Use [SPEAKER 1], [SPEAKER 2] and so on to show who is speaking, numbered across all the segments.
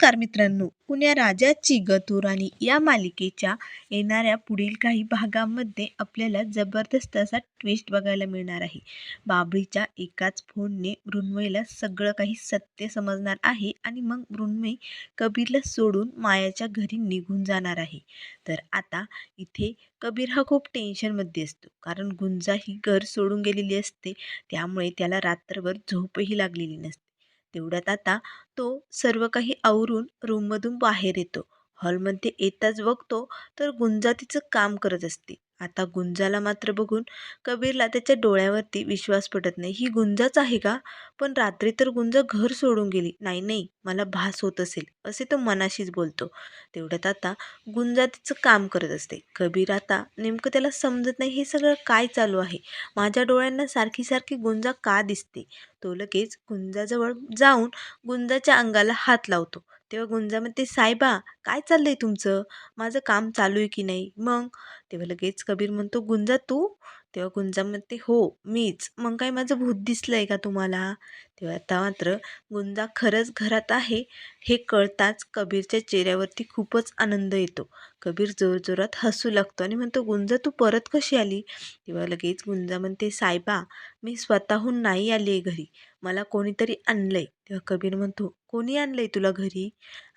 [SPEAKER 1] नमस्कार मित्रांनो. पुण्या राजाची गतुराणी या मालिकेच्या येणाऱ्या पुढील काही भागामध्ये आपल्याला जबरदस्त असा ट्विस्ट बघायला मिळणार आहे. बाबळीच्या एकाच फोनने मृण्मयीला सगळं काही सत्य समजणार आहे आणि मग मृण्मयी कबीरला सोडून मायाच्या घरी निघून जाणार आहे. तर आता इथे कबीर हा खूप टेन्शनमध्ये असतो. कारण गुंजा ही घर सोडून गेलेली असते. त्यामुळे त्याला रात्रभर झोपही लागलेली नसते. तेवढ्यात आता तो सर्व काही आवरून रूममधून बाहेर येतो. हॉलमध्ये येताच बघतो तर गुंजा तिचं काम करत असते. आता गुंजाला मात्र बघून कबीरला त्याच्या डोळ्यावरती विश्वास पडत नाही. ही गुंजाच आहे का? पण रात्री तर गुंजा घर सोडून गेली. नाही नाही मला भास होत असेल असे तो मनाशीच बोलतो. तेवढ्यात आता गुंजा तिचं काम करत असते. कबीर आता नेमकं त्याला समजत नाही हे सगळं काय चालू आहे. माझ्या डोळ्यांना सारखी सारखी गुंजा का दिसते? तो लगेच गुंजाजवळ जाऊन गुंजाच्या अंगाला हात लावतो. तेव्हा गुंजा म्हणते साहेबा काय चाललं आहे तुमचं? माझं काम चालू आहे की नाही? मग तेव्हा लगेच कबीर म्हणतो गुंजा तू तेव्हा गुंजा म्हणते हो मीच. मग काय माझं भूत दिसलंय का तुम्हाला? तेव्हा आता मात्र गुंजा खरंच घरात आहे हे कळताच कबीरच्या चेहऱ्यावरती खूपच आनंद येतो. कबीर जोरजोरात हसू लागतो आणि म्हणतो गुंजा तू परत कशी आली? तेव्हा लगेच गुंजा म्हणते साहेबा मी स्वतःहून नाही आली आहे घरी. मला कोणीतरी आणलंय. तेव्हा कबीर म्हणतो कोणी आणलंय तुला घरी?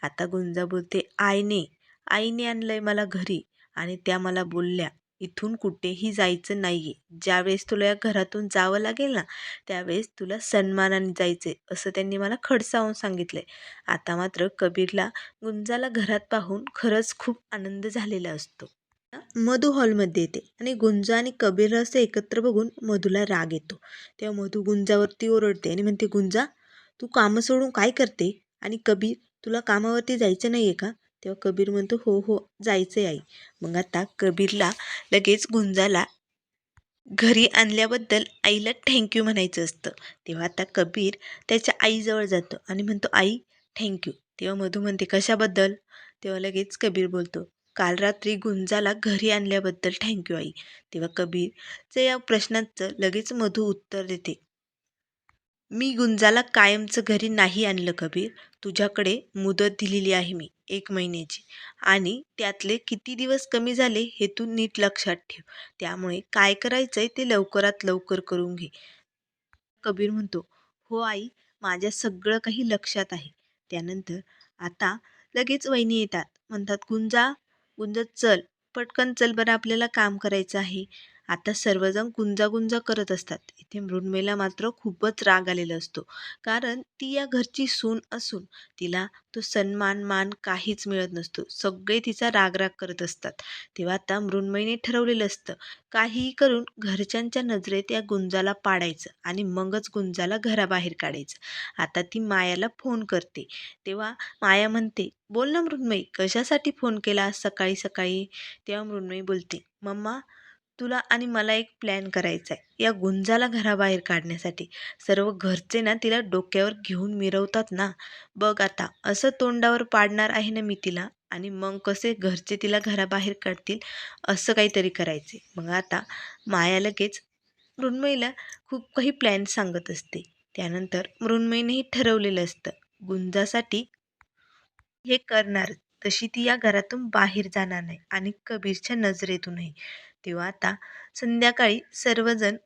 [SPEAKER 1] आता गुंजा बोलते आईने. आईने आणलंय मला घरी आणि त्या मला बोलल्या. इथून कुठेही जायचं नाही आहे ज्यावेळेस तुला या घरातून जावं लागेल ना त्यावेळेस तुला सन्मानाने जायचं आहे असं त्यांनी मला खडसावून सांगितलं आहे आता मात्र कबीरला गुंजाला घरात पाहून खरंच खूप आनंद झालेला असतो. मधू हॉलमध्ये येते आणि गुंजा आणि कबीर असं एकत्र बघून मधूला राग येतो. तेव्हा मधू गुंजावरती ओरडते आणि म्हणते गुंजा तू कामं सोडून काय करते? आणि कबीर तुला कामावरती जायचं नाही आहे का? तेव्हा कबीर म्हणतो हो हो जायचं आहे आई. मग आता कबीरला लगेच गुंजाला घरी आणल्याबद्दल आईला थँक्यू म्हणायचं असतं. तेव्हा आता कबीर त्याच्या आईजवळ जातो आणि म्हणतो आई थँक्यू तेव्हा मधू म्हणते कशाबद्दल? तेव्हा लगेच कबीर बोलतो काल रात्री गुंजाला घरी आणल्याबद्दल थँक्यू आई. तेव्हा कबीरचं या प्रश्नाचं लगेच मधू उत्तर देते मी गुंजाला कायमचं घरी नाही आणलं कबीर. तुझ्याकडे मुदत दिलेली आहे मी. एक महिन्याची. आणि त्यातले किती दिवस कमी झाले हे तू नीट लक्षात ठेव. त्यामुळे काय करायचं आहे ते लवकरात लवकर करून घे. कबीर म्हणतो हो आई माझ्या सगळं काही लक्षात आहे. त्यानंतर आता लगेच वहिनी येतात. म्हणतात गुंजा गुंजा चल. पटकन चल बरं आपल्याला काम करायचं आहे. आता सर्वजण गुंजागुंजा करत असतात. इथे मृण्मयीला मात्र खूपच राग आलेला असतो. कारण ती या घरची सून असून तिला तो सन्मान मान काहीच मिळत नसतो. सगळे तिचा राग राग करत असतात. तेव्हा आता मृण्मयीने ठरवलेलं असतं काहीही करून घरच्यांच्या नजरेत या गुंजाला पाडायचं आणि मगच गुंजाला घराबाहेर काढायचं. आता ती मायाला फोन करते. तेव्हा माया म्हणते बोल ना मृण्मयी कशासाठी फोन केला सकाळी सकाळी? तेव्हा मृण्मयी बोलते मम्मा तुला आणि मला एक प्लॅन करायचा आहे या गुंजाला घराबाहेर काढण्यासाठी. सर्व घरचे ना तिला डोक्यावर घेऊन मिरवतात ना. बघ आता असं तोंडावर पाडणार आहे ना मी तिला आणि मग कसे घरचे तिला घराबाहेर काढतील असं काहीतरी करायचे मग आता माया लगेच मृण्मयीला खूप काही प्लॅन सांगत असते. त्यानंतर मृण्मयीनेही ठरवलेलं असतं. गुंजासाठी हे करणार. तशी ती या घरातून बाहेर जाणार नाही आणि कबीरच्या नजरेतूनही. तेव्हा आता संध्याकाळी सर्वजण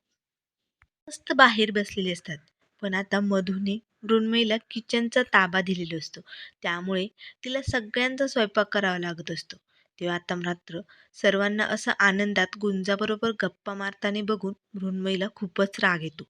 [SPEAKER 1] मस्त बाहेर बसलेले असतात. पण आता मधूने मृण्मयीला किचनचा ताबा दिलेला असतो. त्यामुळे तिला सगळ्यांचा स्वयंपाक करावा लागत असतो. तेव्हा आता मात्र सर्वांना असं आनंदात गुंजाबरोबर गप्पा मारताना बघून मृण्मयीला खूपच राग येतो.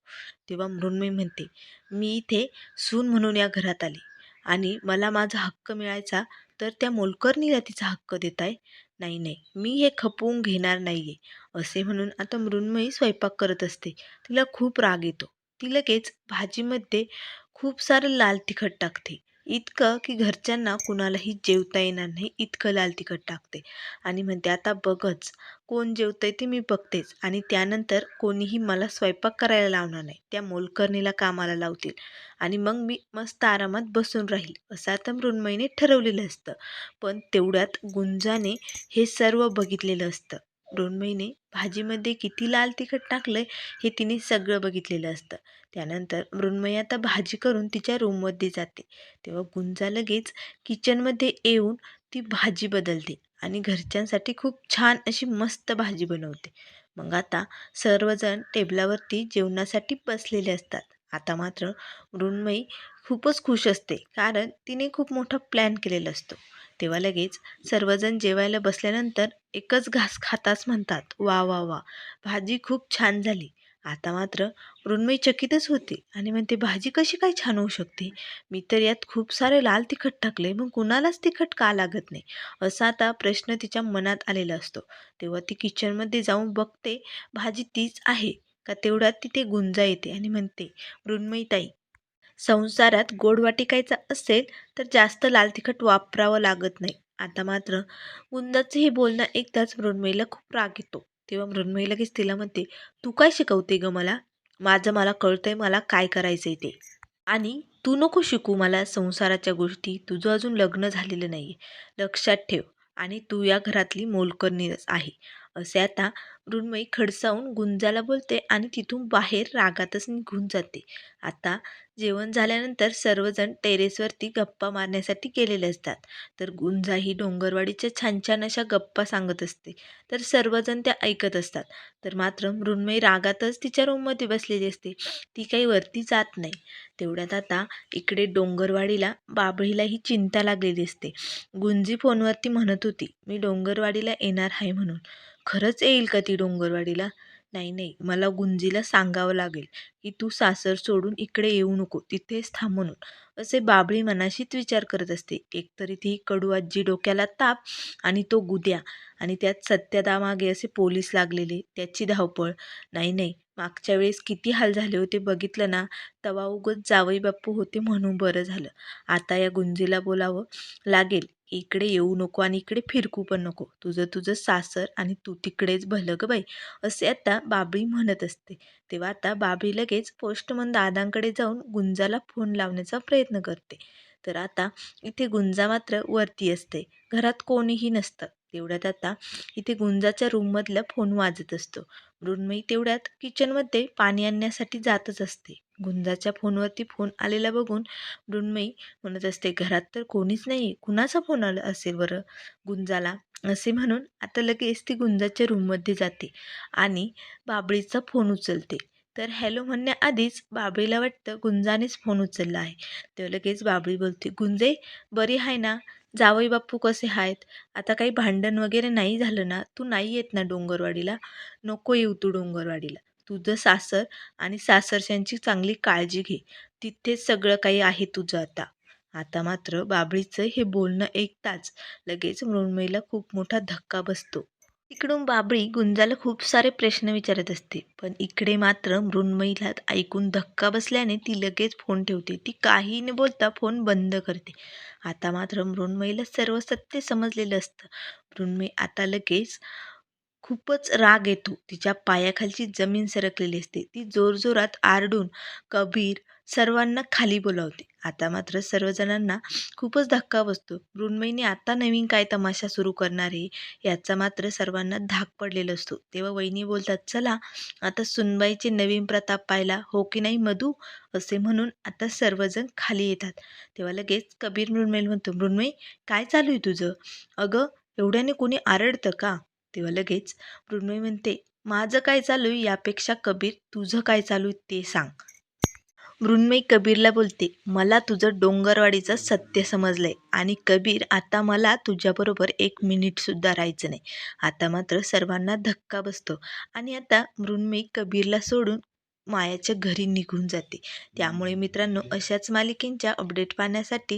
[SPEAKER 1] तेव्हा मृण्मयी म्हणते मी इथे सून म्हणून या घरात आली आणि मला माझा हक्क मिळायचा तर त्या मोलकर्णीला तिचा हक्क देत आहे नाही नाही मी हे खपवून घेणार नाही आहे असे म्हणून आता मृण्मयी स्वयंपाक करत असते. तिला खूप राग येतो. ती लगेच भाजीमध्ये खूप सारं लाल तिखट टाकते. इतकं की घरच्यांना कुणालाही जेवता येणार नाही इतकं लाल तिखट टाकते. आणि म्हणते आता बघच कोण जेवतंय ते मी बघतेच. आणि त्यानंतर कोणीही मला स्वयंपाक करायला लावणार नाही. त्या मोलकर्णीला कामाला लावतील. आणि मग मी मस्त आरामात बसून राहील. असं आता मृण्मयीने ठरवलेलं असतं. पण तेवढ्यात गुंजाने हे सर्व बघितलेलं असतं. मृण्मयीने भाजीमध्ये किती लाल तिखट टाकलं हे तिने सगळं बघितलेलं असतं. त्यानंतर मृण्मयी आता भाजी करून तिच्या रूममध्ये जाते. तेव्हा गुंजा लगेच किचनमध्ये येऊन ती भाजी बदलते आणि घरच्यांसाठी खूप छान अशी मस्त भाजी बनवते. मग आता सर्वजण टेबलावरती जेवणासाठी बसलेले असतात. आता मात्र मृण्मयी खूपच खुश असते कारण तिने खूप मोठा प्लॅन केलेला असतो. तेव्हा लगेच सर्वजण जेवायला बसल्यानंतर एकच घास खाताच म्हणतात वा वा वा भाजी खूप छान झाली. आता मात्र मृण्मयी चकितच होते आणि म्हणते भाजी कशी काय छान होऊ शकते? मी तर यात खूप सारे लाल तिखट टाकले मग कुणालाच तिखट का लागत नाही? असा आता प्रश्न तिच्या मनात आलेला असतो. तेव्हा ती किचनमध्ये जाऊन बघते भाजी तीच आहे का? तेवढ्यात तिथे गुंजा येते आणि म्हणते मृण्मयी ताई संसारात गोड वाटिकायचा असेल तर जास्त लाल तिखट वापरावं लागत नाही. आता मात्र गुंजाचं हे बोलणं एकदाच मृण्मयीला खूप राग येतो. तेव्हा मृण्मयी लगेच तिला म्हणते तू काय शिकवते ग मला? माझं मला कळतंय मला काय करायचंय ते. आणि तू नको शिकू मला संसाराच्या गोष्टी. तुझं अजून लग्न झालेलं नाही लक्षात ठेव. आणि तू या घरातली मोलकर्णीच आहे. असे आता मृण्मयी खडसावून गुंजाला बोलते आणि तिथून बाहेर रागातच निघून जाते. आता जेवण झाल्यानंतर सर्वजण टेरेसवरती गप्पा मारण्यासाठी गेलेले असतात. तर गुंजा ही डोंगरवाडीच्या छान छान अशा गप्पा सांगत असते. तर सर्वजण त्या ऐकत असतात. तर मात्र मृण्मयी रागातच तिच्या रूममध्ये बसलेली असते. ती काही वरती जात नाही. तेवढ्यात आता इकडे डोंगरवाडीला बाबळीला ही चिंता लागलेली असते. गुंजी फोनवरती म्हणत होती मी डोंगरवाडीला येणार आहे म्हणून. खरंच येईल का ती डोंगरवाडीला? नाही नाही. मला गुंजीला सांगावं लागेल की तू सासर सोडून इकडे येऊ नको तिथेच थांब म्हणून. असे बाबळी मनाशीच विचार करत असते. एकतरी ती कडू आजी डोक्याला ताप आणि तो गुद्या आणि त्यात सत्यदामागे असे पोलीस लागलेले त्याची धावपळ. नाही नाही. मागच्या वेळेस किती हाल झाले होते बघितलं ना तवा उगत जावई बाप्पू होते म्हणून बरं झालं. आता या गुंजीला बोलावं लागेल. इकडे येऊ नको आणि इकडे फिरकू पण नको. तुझं तुझं सासर आणि तू तिकडेच भलं ग बाई असे आता बाबळी म्हणत असते. तेव्हा आता बाबळी लगेच पोस्टमन दादांकडे जाऊन गुंजाला फोन लावण्याचा प्रयत्न करते. तर आता इथे गुंजा मात्र वरती असते. घरात कोणीही नसतं. तेवढ्यात आता इथे गुंजाच्या रूममधला फोन वाजत असतो. मृण्मयी तेवढ्यात किचनमध्ये पाणी आणण्यासाठी जातच असते. गुंजाच्या फोनवरती फोन आलेला बघून मृण्मयी म्हणत असते घरात तर कोणीच नाही कुणाचा फोन आला असेल बरं? गुंजाला असे म्हणून आता लगेच ती गुंजाच्या रूममध्ये जाते आणि बाबळीचा फोन उचलते. तर हॅलो म्हणण्याआधीच बाबळीला वाटतं गुंजानेच फोन उचलला आहे. तेव्हा लगेच बाबळी बोलते गुंजे बरी आहे ना? जावई बाप्पू कसे आहेत? आता काही भांडण वगैरे नाही झालं ना तू नाही येत ना डोंगरवाडीला. नको येऊ तू डोंगरवाडीला. तुझं सासर आणि सासरच्यांची चांगली काळजी घे. तिथेच सगळं काही आहे तुझं आता. आता मात्र बाबळीचं हे बोलणं ऐकताच लगेच मृण्मयीला खूप मोठा धक्का बसतो. इकडून बाबळी गुंजाला खूप सारे प्रश्न विचारत असते. पण इकडे मात्र मृण्मयीला ऐकून धक्का बसल्याने ती लगेच फोन ठेवते. ती काही न बोलता फोन बंद करते. आता मात्र मृण्मयीला सर्व सत्य समजलेलं असतं. मृण्मयी आता लगेच खूपच राग येतो. तिच्या पायाखालची जमीन सरकलेली असते. ती जोरजोरात आरडून कबीर सर्वांना खाली बोलावते. आता मात्र सर्वजणांना खूपच धक्का बसतो. मृण्मयीने आता नवीन काय तमाशा सुरू करणार आहे याचा मात्र सर्वांना धाक पडलेला असतो. तेव्हा वहिनी बोलतात चला आता सुनबाईचे नवीन प्रताप पाहिला हो की नाही मधू? असे म्हणून आता सर्वजण खाली येतात. तेव्हा लगेच कबीर मृण्मयी म्हणतो मृण्मयी काय चालू आहे तुझं? अगं एवढ्याने कोणी आरडतं का? तेव्हा लगेच मृण्मयी म्हणते माझं काय चालू आहे यापेक्षा कबीर तुझं काय चालू आहे ते सांग. मृण्मयी कबीरला बोलते मला तुझं डोंगरवाडीचं सत्य समजलंय आणि कबीर आता मला तुझ्याबरोबर एक मिनिटसुद्धा राहायचं नाही. आता मात्र सर्वांना धक्का बसतो आणि आता मृण्मयी कबीरला सोडून मायाच्या घरी निघून जाते. त्यामुळे मित्रांनो अशाच मालिकेंच्या अपडेट पाहण्यासाठी